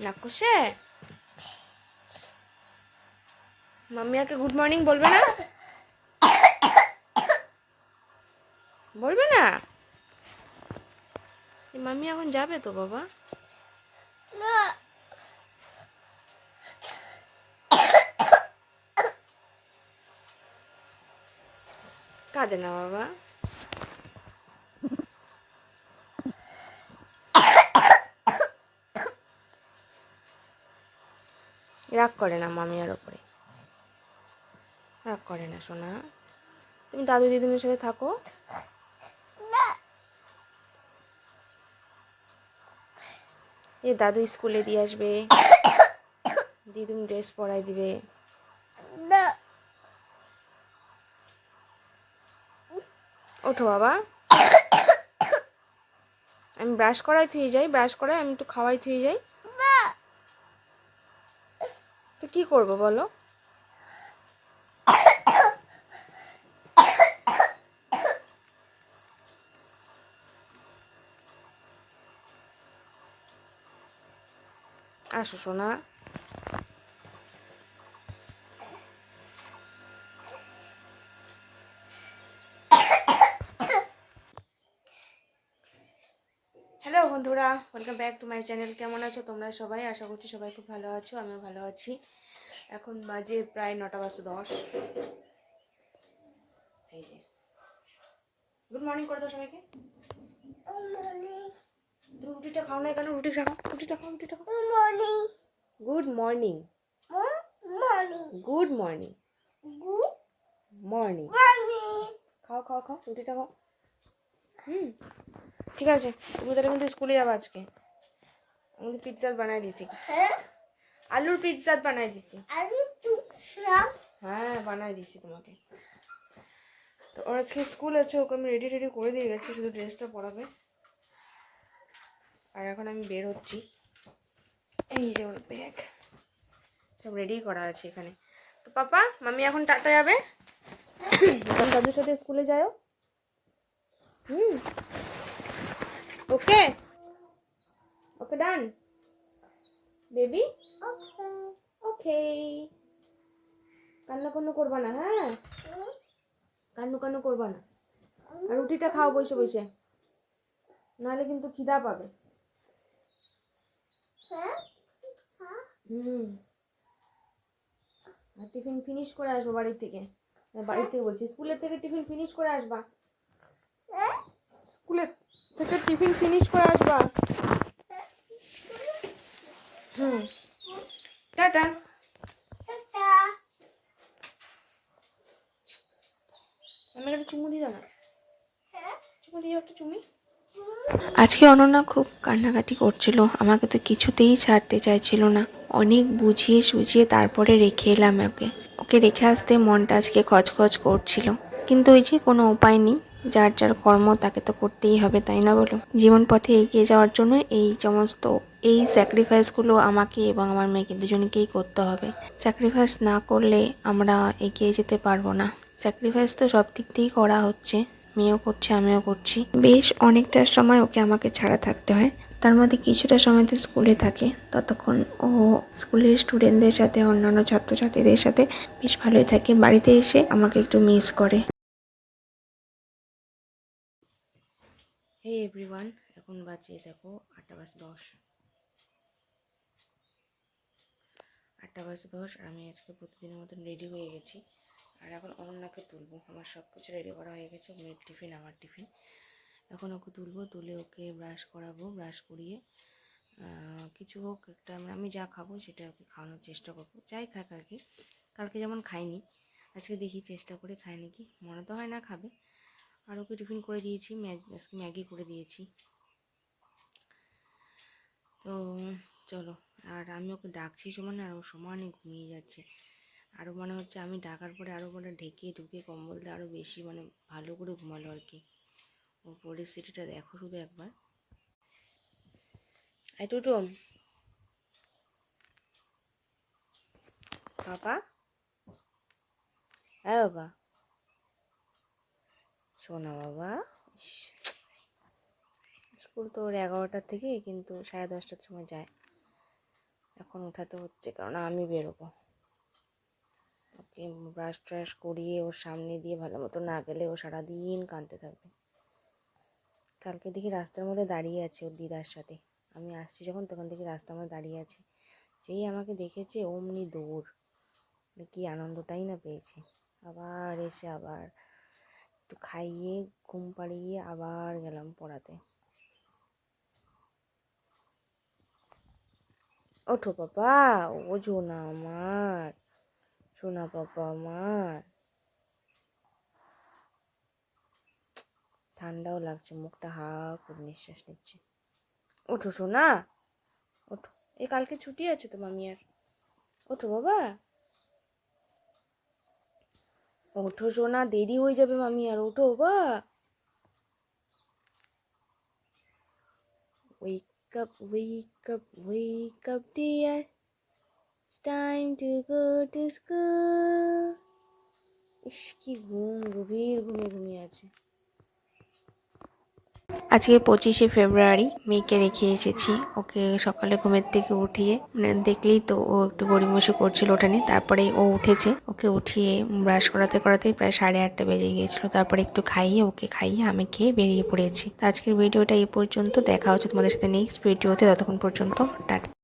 নাকুশে mummy আকে good morning বলবে না? বলবে না? মাম্মি এখন যাবে তো বাবা? কাঁদে না বাবা। রাগ করে না মামিয়ার ওপরে। রাগ করে না সোনা। তুমি দাদু দিদিনের সাথে থাকো। এ দাদু স্কুলে দিয়ে আসবে। দিদুন ড্রেস পরাই দিবে। ওঠো বাবা। আমি ব্রাশ করাই থুয়ে যাই ব্রাশ করাই আমি একটু খাওয়াই থুয়ে যাই। তো কি করব বলো? আসো সোনা। বন্ধুরা welcome back to my channel কেমন আছো তোমরা সবাই? আশা করছি সবাই খুব ভালো আছো আমিও ভালো আছি। এখন বাজে প্রায় নটা বাজে দশ। এই যে। গুড মর্নিং করে দাও সবাইকে। তুমি রুটিটা খাও না কেন? রুটি খাও রুটিটা খাও রুটিটা খাও। Good morning good morning good morning খাও খাও খাও রুটিটা খাও। হুম। ঠিক আছে তুমি তাহলে কিন্তু স্কুলে যাব আজকে। আমি পিৎজা বানাই দিছি। আলুর পিৎজা বানাই দিছি। হ্যাঁ বানাই দিছি তোমাকে। তো ওর আজকে স্কুল আছে ওকে আমি রেডি রেডি করে দিয়ে গেছি শুধু ড্রেসটা পরাবে। আর এখন আমি বের হচ্ছি। এই যে ওর ব্যাগ সব রেডি করা আছে এখানে। তো পাপা মামি এখন টাটা যাবে? দাদুর সাথে স্কুলে যাও হুম। ওকে ওকে ডান বেবি ওকে কান্না কান্না করবা না হ্যাঁ? কান্নু কান্নু করবা না। আর রুটিটা খাও বসে বসে। নাহলে কিন্তু খিদা পাবে। হুম। আর টিফিন ফিনিশ করে আসব বাড়ির থেকে। বাড়ির থেকে বলছি স্কুলের থেকে টিফিন ফিনিশ করে আসবা। স্কুলের থেকে টিফিন ফিনিশ করে আসবা। হুম। টাটা। আমাকে একটা চুমু দিয়ে দাও না। চুমু দিয়ে একটা চুমি। আজকে অনন্যা খুব কান্নাকাটি করছিল। আমাকে তো কিছুতেই ছাড়তে চাইছিল না। অনেক বুঝিয়ে সুঝিয়ে তারপরে রেখে এলাম ওকে। ওকে রেখে আসতে মনটা আজকে খচখচ করছিল। কিন্তু ওই যে কোনো উপায় নেই। যার যার কর্ম তাকে তো করতেই হবে, তাই না বলো? জীবন পথে এগিয়ে যাওয়ার জন্য এই সমস্ত, এই স্যাক্রিফাইসগুলো আমাকে এবং আমার মেয়েকে দুজনকেই করতে হবে। স্যাক্রিফাইস না করলে আমরা এগিয়ে যেতে পারব না। স্যাক্রিফাইস তো সব দিক দিয়েই করা হচ্ছে। মেয়েও করছে, আমিও করছি। বেশ অনেকটা সময় ওকে আমাকে ছাড়া থাকতে হয়। তার মধ্যে কিছুটা সময় তো স্কুলে থাকে। ততক্ষণ ও স্কুলের স্টুডেন্টদের সাথে, অন্যান্য ছাত্রছাত্রীদের সাথে বেশ ভালোই থাকে। বাড়িতে এসে আমাকে একটু মিস করে। হে এভরিওয়ান এখন বাজে দেখো আটটা বাজে দশ। আটটা বাজে দশ আর আমি আজকে প্রতিদিনের মতন রেডি হয়ে গেছি। আর এখন অনন্যাকে তুলবো। আমার সব কিছু রেডি করা হয়ে গেছে, মেয়ের টিফিন আমার টিফিন এখন ওকে তুলবো, তুলে ওকে ব্রাশ করাবো ব্রাশ করিয়ে কিছু হোক একটা আমি যা খাব সেটা ওকে খাওয়ানোর চেষ্টা করব। যাই খাক আর কি। কালকে যেমন খাইনি, আজকে দেখি চেষ্টা করে খাই নাকি মনে তো হয় না খাবে। আর ওকে টিফিন করে দিয়েছি, ম্যাগি আজকে ম্যাগি করে দিয়েছি। তো চলো, আর আমি ওকে ডাকছি সমানে আর ও সমানে ঘুমিয়ে যাচ্ছে। আরও মনে হচ্ছে আমি ডাকার পরে আরও মানে ঢেকে ঢুকে কম্বল দিয়ে আরও বেশি মানে ভালো করে ঘুমালো আর কি। ওর পরিস্থিতিটা দেখো শুধু একবার। এই টুটুম বাবা? হ্যাঁ বাবা। শোনা বাবা স্কুল তো ওর এগারোটার থেকে কিন্তু সাড়ে দশটার সময় যায়। এখন উঠাতে হচ্ছে, কারণ আমি বেরোবো। ওকে ব্রাশ ট্রাশ করিয়ে ওর সামনে দিয়ে ভালো মতো না গেলে ও সারাদিন কাঁদতে থাকবে। কালকে দেখি রাস্তার মধ্যে দাঁড়িয়ে আছে ওর দিদার সাথে। আমি আসছি যখন, তখন দেখি রাস্তার মধ্যে দাঁড়িয়ে আছে। যেই আমাকে দেখেছে অমনি দৌড়। কি আনন্দটাই না পেয়েছে। আবার এসে আবার একটু খাইয়ে, ঘুম পাড়িয়ে আবার গেলাম পড়াতে। ওঠো পাপা, ও না আমার, সোনা পাপা আমার। ঠান্ডাও লাগছে, মুখটা হা করে নিঃশ্বাস নিচ্ছে। ওঠো সোনা, ওঠো। এ কালকে ছুটি আছে তো মামি আর। ওঠো বাবা। ওঠো সোনা, দেরি হয়ে যাবে মামি, আর ওঠো বা wake up wake up wake up dear time to go to school ইস, কি ঘুম, গভীর ঘুমে ঘুমিয়ে আছে। আজকে পঁচিশে ফেব্রুয়ারি, মেয়েকে রেখে এসেছি। ওকে সকালে ঘুমের থেকে উঠিয়ে মানে দেখলেই তো ও একটু গড়িমসি করছিল ওঠানে, তারপরে ও উঠেছে। ওকে উঠিয়ে ব্রাশ করাতে করাতে প্রায় সাড়ে আটটা বেজে গিয়েছিল। তারপরে একটু খাইয়ে, ওকে খাইয়ে আমি খেয়ে বেরিয়ে পড়েছি। তো আজকের ভিডিওটা এই পর্যন্ত। দেখা হচ্ছে তোমাদের সাথে নেক্সট ভিডিওতে ততক্ষণ পর্যন্ত, টাটা।